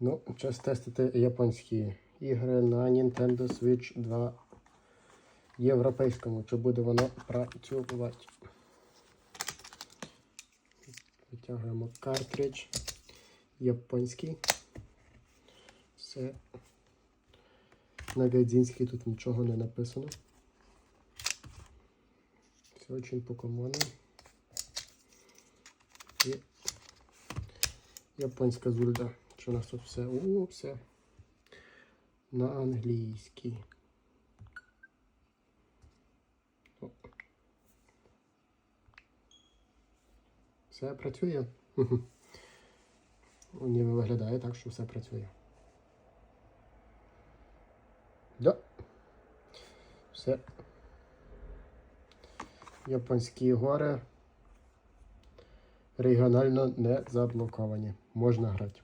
Ну, час тестити японські ігри на Nintendo Switch 2 європейському. Чи буде воно працювати? Витягуємо картридж японський. Все. На гайдзінській тут нічого не написано. Все очень покомонно. І японська зульда. Що у нас тут все? О, все. На англійській. Все працює. Ніби виглядає так, що все працює. Да. Все. Японські гори регіонально не заблоковані. Можна грати.